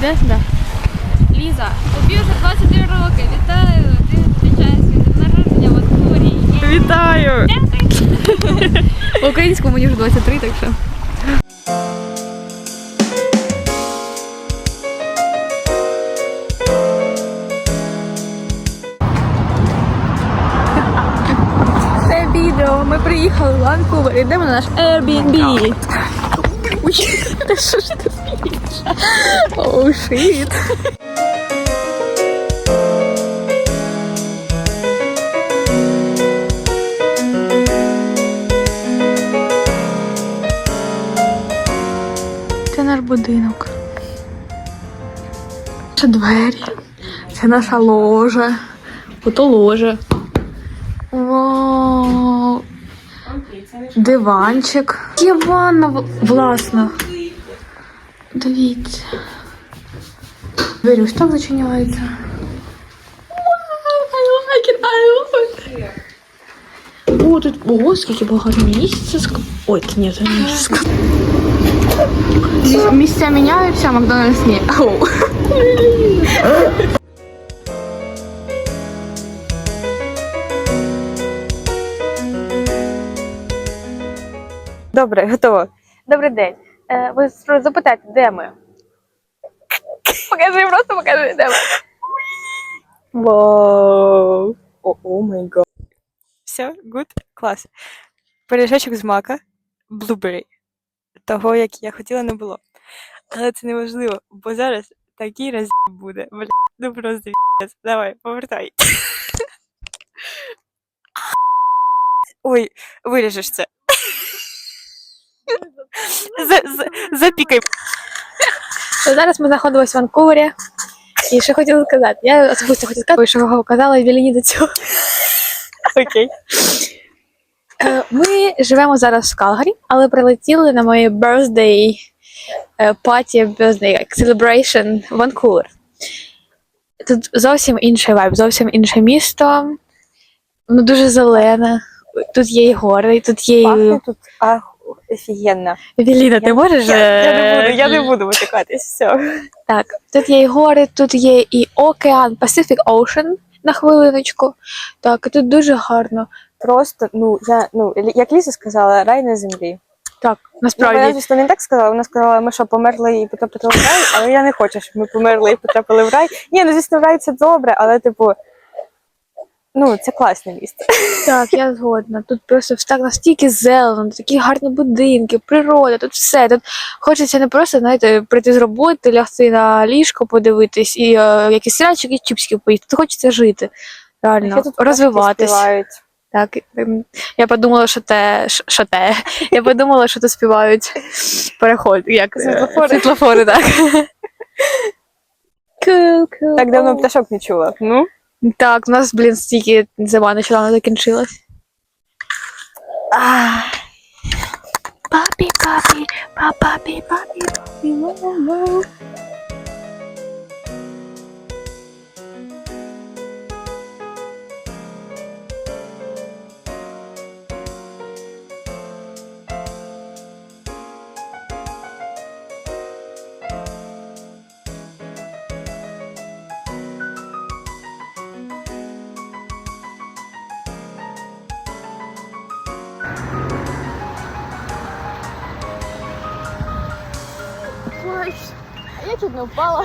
Іде? Да. Ліза, тобі вже 23 роки. Вітаю! Ти зустрічаєш день народження в Анкурі. Вітаю! В українському мені вже 23, так що. Це відео. Ми приїхали в Ванкувер. Йдемо на наш Airbnb. Що ж ти? Оу, шит. Це наш будинок. Це двері. Це наша ложа. Ото ложа. Диванчик. Є ванна власна. Дивіться. Двері ось так зачиняються. О, тут ого, скільки багато місця. Ой, ні, це не місце. Місця міняються, а Макдональдс ні. Добре, готово. Добрий день. Е, ви запитаєте, де ми? Покажи, просто покажи, де ми. Вау. О. Все, гуд, клас. Пиріжечок з мака, блубері. Того, як я хотіла, не було. Але це неважливо, бо зараз такий раз буде. Бля, ну просто пі***ць. Давай, повертай. Ой, виріжеш це. За- за- Запікай. Зараз ми знаходимося в Ванкувері. І що хотіла сказати? Я особисто хотіла сказати, що казала Евеліні до цього. Окей. Е, Ми живемо зараз в Калгарі, але прилетіли на моє birthday е, party, birthday celebration в Ванкувер. Тут зовсім інший вайб, зовсім інше місто. Ну, дуже зелене. Тут є і гори, тут є. Пахне тут ах, офігенно. Евеліна, ти можеш? Я, я не е, буду, я не буду витикатись, все. Так, тут є і гори, тут є і океан, Pacific Ocean на хвилиночку. Так, тут дуже гарно. Просто, ну, я, ну, як Ліса сказала, рай на землі. Так, Ну, вона, звісно, не так сказала, вона сказала, ми що, померли і потрапили в рай, але я не хочу, щоб ми померли і потрапили в рай. Ні, ну, звісно, в рай це добре, але, типу, ну, це класне місце. Так, я згодна. Тут просто так настільки зелено, такі гарні будинки, природа, тут все. Тут хочеться не просто, знаєте, прийти з роботи, лягти на ліжко, подивитись і е, якісь серіальчики, чіпсики поїсти. Тут хочеться жити. Реально, тут розвиватись. Так, ем, я подумала, що те, що- те. Я подумала, що тут співають переход, як е, Світлофори. світлофори, так. Cool, cool. Так давно пташок не чула. Ну, Так, у нас, блін, стільки зима нещодавно закінчилась. Папі, папі, папі, папі, папі, мама. Я чуть не впала.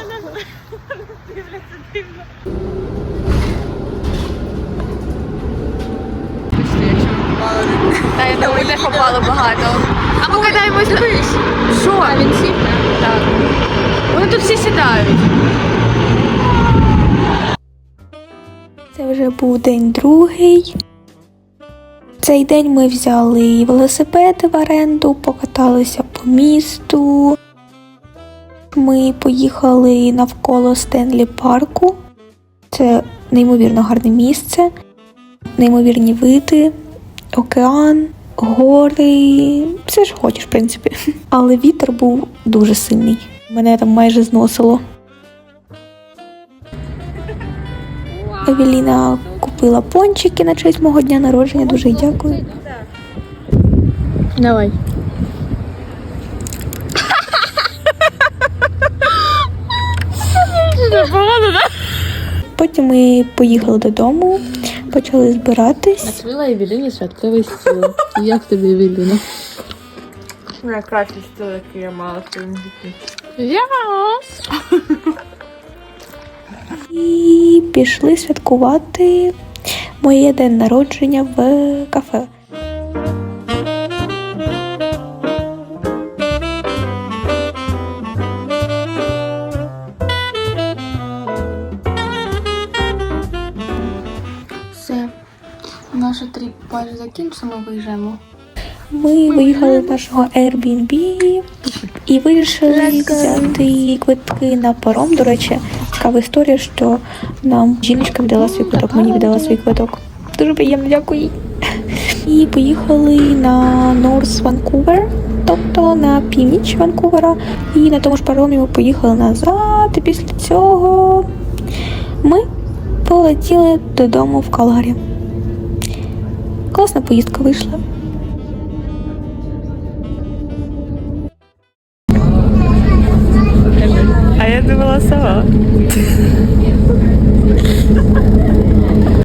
Та я думаю, теж попало багато. А ми катаємось на... Що? А він сів? Так. Вони тут всі сідають. Це вже був день другий. Цей день ми взяли велосипеди в оренду, покаталися по місту. Ми поїхали навколо Стенлі парку. Це неймовірно гарне місце, неймовірні види, океан, гори. Все що хочеш, в принципі. Але вітер був дуже сильний. Мене там майже зносило. Евеліна купила пончики на честь мого дня народження. Дуже дякую. Давай. Потім ми поїхали додому, почали збиратись. Накрила Евеліні святковий стіл. Як тобі, Евеліна? Найкращий стіл, який я мала в своєму житті. І пішли святкувати моє день народження в кафе. Наша тріп майже закінчена, ми виїжджаємо. Ми виїхали з нашого Airbnb і вирішили взяти квитки на паром. До речі, цікава історія, що нам жіночка віддала свій квиток, мені віддала свій квиток. Дуже приємно, дякую. їй. І поїхали на Норс Ванкувер, тобто на північ Ванкувера. І на тому ж паромі ми поїхали назад. І після цього ми полетіли додому в Калгарі. Класна поїздка вийшла. А я думала сама.